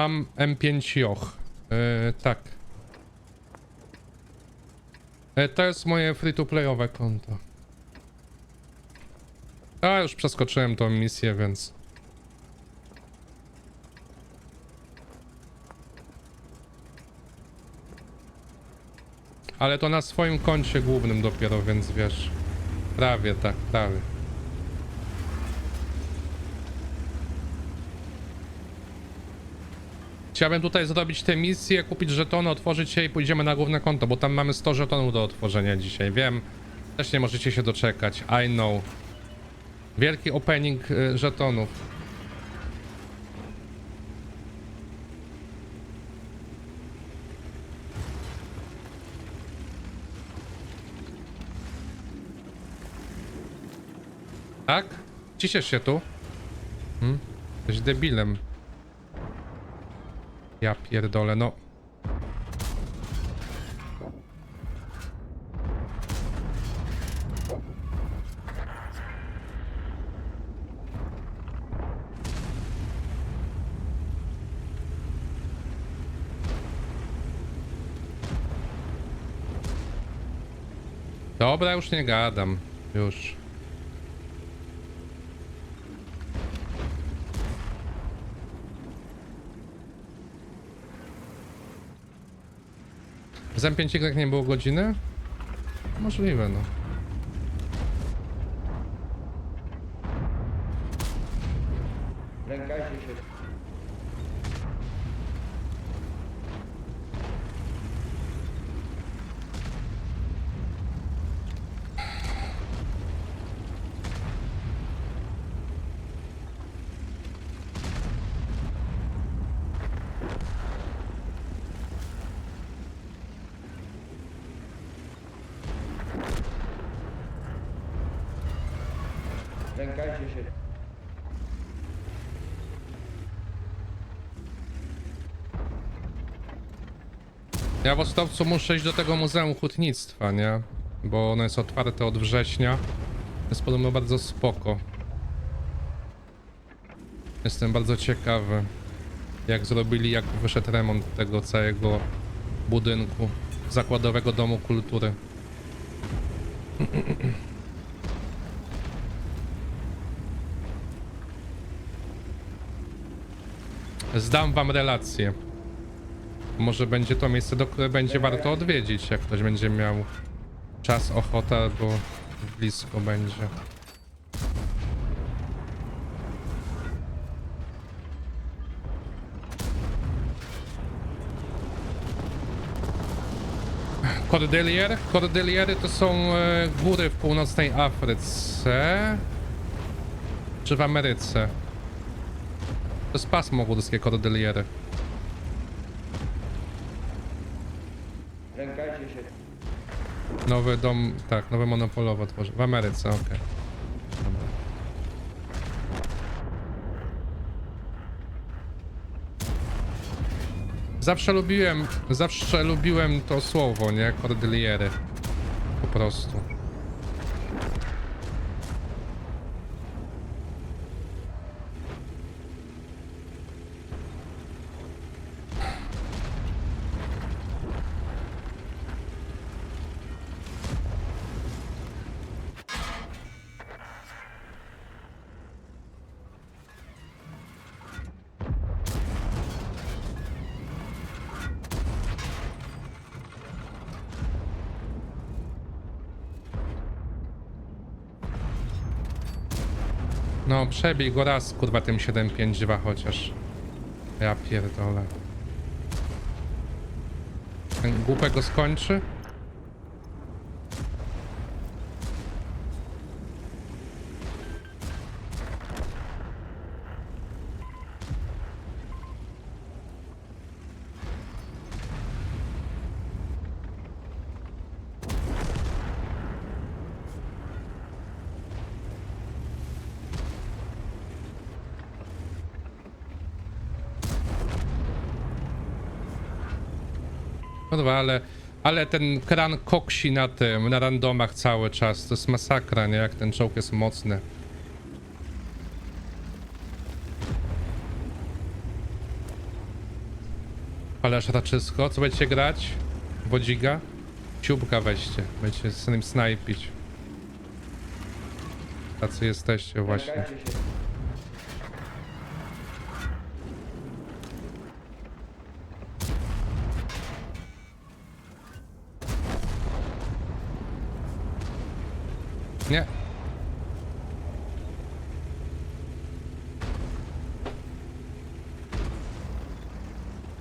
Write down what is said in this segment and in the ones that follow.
Mam M5 Joch. Yy, tak. E, to jest moje free-to-playowe konto. A, już przeskoczyłem tą misję, więc... Ale to na swoim koncie głównym dopiero, więc wiesz... Prawie tak, prawie. Chciałbym tutaj zrobić tę misję, kupić żetony, otworzyć się i pójdziemy na główne konto, bo tam mamy 100 żetonów do otworzenia dzisiaj. Wiem, też nie możecie się doczekać. I know. Wielki opening y, żetonów. Tak? Ciśniesz się tu? Hmm? Jesteś debilem. Ja pierdolę, no. Dobra, już nie gadam. Już. Z M5 nie było godziny? Możliwe, no. Lękajcie się. Lękajcie się. Ja w Ostowcu muszę iść do tego Muzeum Hutnictwa, nie? Bo ono jest otwarte od września. Jest podobno bardzo spoko. Jestem bardzo ciekawy, jak zrobili, jak wyszedł remont tego całego budynku Zakładowego Domu Kultury. Zdam wam relację. Może będzie to miejsce, do które będzie warto odwiedzić, jak ktoś będzie miał czas, ochotę, bo blisko będzie. Cordelier? Cordeliery to są e, góry w północnej Afryce. Czy w Ameryce? To jest pasmo górskie Cordeliery. Lękajcie się. Nowy dom, tak, nowe monopolowe tworzy. W Ameryce, okej. Dobra. Zawsze lubiłem, zawsze lubiłem to słowo, nie? Cordilliery. Po prostu. No, przebij go raz, kurwa, tym 752 chociaż. Ja pierdolę. Ten głupek go skończy? Kurwa, ale, ale ten kran koksi na tym, na randomach cały czas. To jest masakra, nie? Jak ten czołg jest mocny. Pależ raczysko. Co będziecie grać? Wodziga? Ciubka weźcie. Będziecie z nim snajpić. Tacy jesteście właśnie.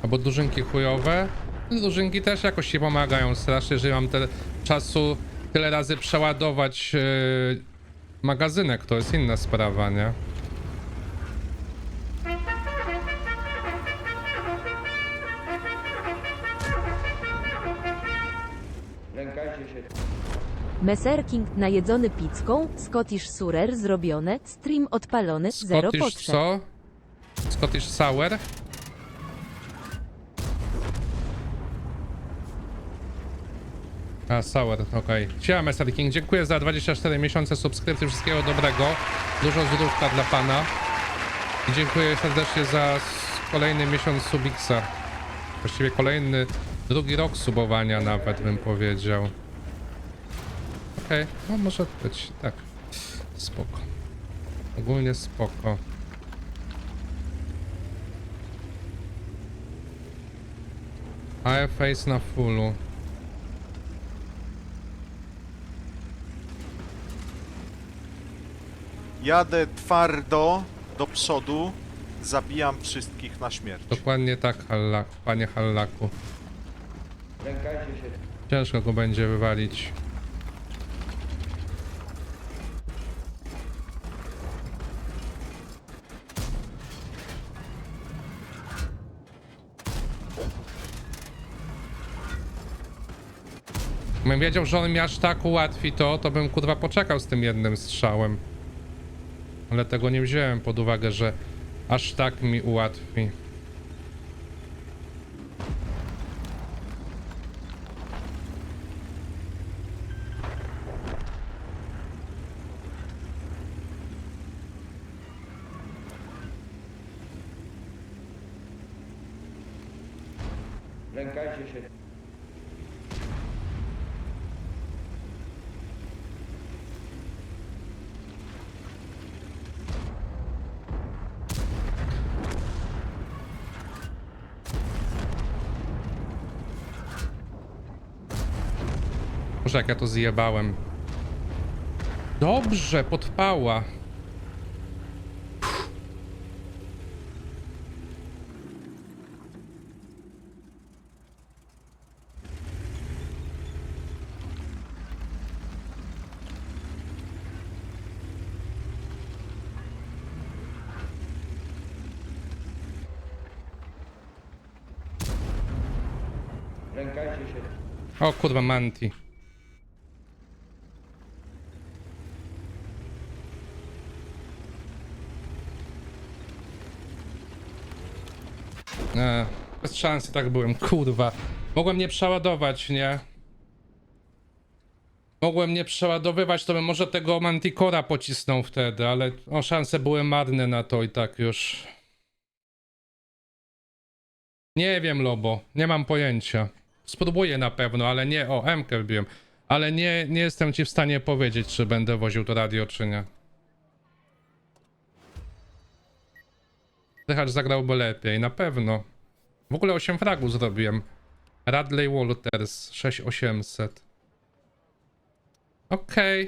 Albo dużynki chujowe. Dużynki też jakoś się pomagają strasznie, że mam tyle czasu tyle razy przeładować yy, magazynek, to jest inna sprawa, nie? Messerking najedzony pizzką, Scottish Surer zrobione, stream odpalony, zero Scottish potrzeb. co? Scottish Sour? A, Sour, okej. Siema, Mr. King, dziękuję za 24 miesiące subskrypcji, wszystkiego dobrego. Dużo zdrówka dla pana. I dziękuję serdecznie za kolejny miesiąc Subixa. Właściwie kolejny, drugi rok subowania nawet bym powiedział. Okej, no może być, tak. Spoko. Ogólnie spoko. AFS na fullu. Jadę twardo do przodu, zabijam wszystkich na śmierć. Dokładnie tak, Hallak, panie Hallaku. Lękajcie się. Ciężko go będzie wywalić. Gdybym wiedział, że on mi aż tak ułatwi to, to bym kurwa poczekał z tym jednym strzałem. Ale tego nie wziąłem pod uwagę, że aż tak mi ułatwi. Lękajcie się. Boże, jak ja to zjebałem. Dobrze, podpała. Lękajcie się. O kurwa, Manti. Nie, bez szansy tak byłem, kurwa. Mogłem nie przeładować, nie? Mogłem nie przeładowywać, to bym może tego Manticora pocisnął wtedy, ale o, szanse były marne na to i tak już. Nie wiem, Lobo, nie mam pojęcia. Spróbuję na pewno, ale nie. O, M wbiłem. Ale nie, nie jestem ci w stanie powiedzieć, czy będę woził to radio, czy nie. Dychacz zagrałby lepiej, na pewno. W ogóle 8 fragów zrobiłem. Radley Walters 6800. Okej.